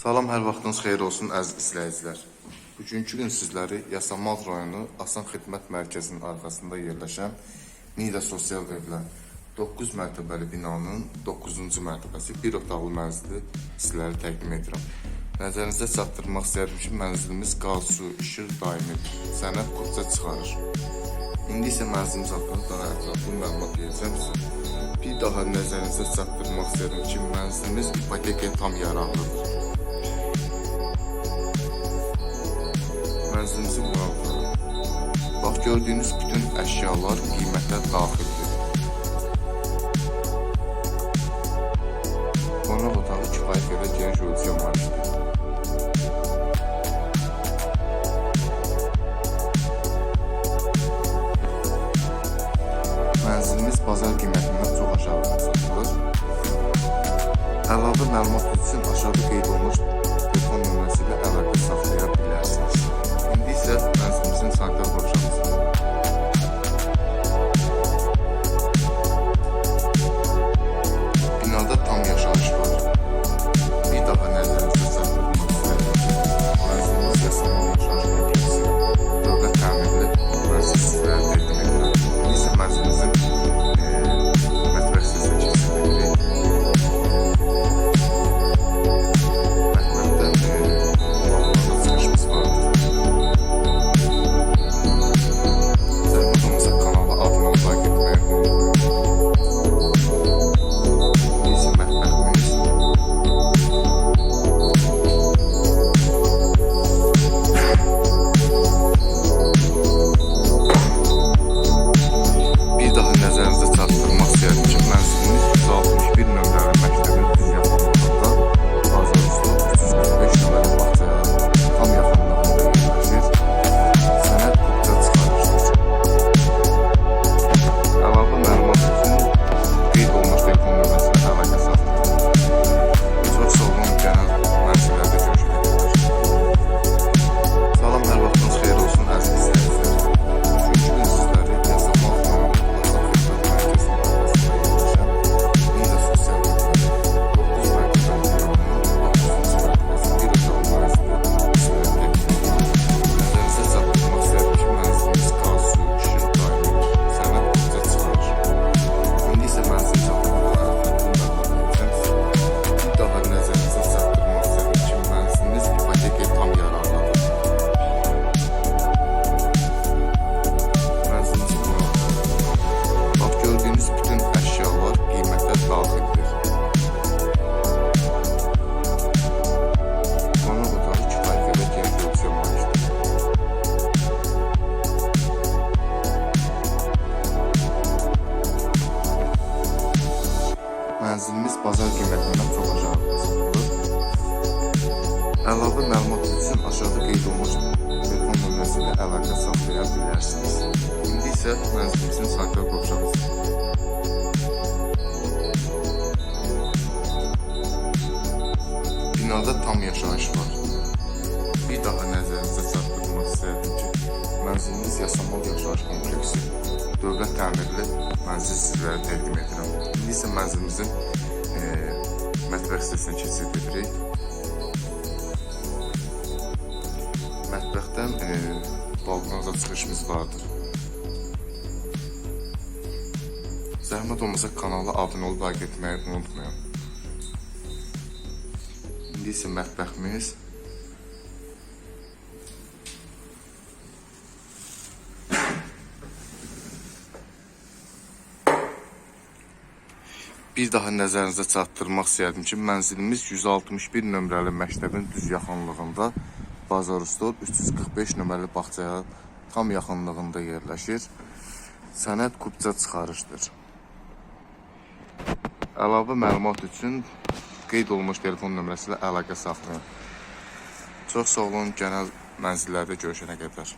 Salam, hər vaxtınız xeyir olsun əziz izləyicilər. Bugünkü gün sizləri Yasamal rayonu Asan Xidmət Mərkəzinin arxasında yerləşən Nida Sosial Evlər 9 mərtəbəli binanın 9-cu mərtəbəsi bir otaqlı mənzili sizlərə təqdim edirəm. Nəzərinizə çatdırmaq istəyirəm ki, mənzilimiz qaz, su, işıq daimi sənəd qurca çıxarır. İndi isə mənzilimiz haqqında daha ətraflı məlumat verəcəm sizə. Bir daha nəzərinizə çatdırmaq istəyirəm ki, mənzilimiz ipotekaya tam yararlıdır. Mənzilimizin qurağı. Bax gördüyünüz bütün əşyalar qiymətə daxildir. Qonaq otağı kifayət qədər geniş ölçüyə malikdir. Mənzilimiz bazar qiymətindən çox aşağıda satılır. Əlavə məlumat üçün aşağıda qeyd olunmuş Mənzilimiz bazar qiymətindən çox aşağıda satılır. Əlavə məlumat üçün aşağıda qeyd olunmuş telefon nömrəsi ilə əlaqə saxlaya bilərsiniz. İndi isə mənzilimizin sanitar qovşağımızı Binada tam yaşayış var. Mənzilimiz Yasamal Yaşayış Kompleksi dövlət təmirli mənzil sizlərə təqdim edirəm. İndi isə mənzilimizin e, mətbəx hissəsinə keçid edirik. Mətbəxdən e, balkona çıxışımız vardır. Zəhmət olmasa kanala abunə olub like etməyi unutmayın. İndi isə mətbəximiz Bir daha nəzərinizə çatdırmaq istəyirəm ki, mənzilimiz 161 nömrəli məktəbin düz yaxınlığında Bazar Usta 345 nömrəli bağçaya tam yaxınlığında yerləşir. Sənəd kubca çıxarışdır. Əlavə məlumat üçün qeyd olunmuş telefon nömrəsi ilə əlaqə saxlayın. Çox sağ olun, gələn mənzillərdə görüşənə qədər.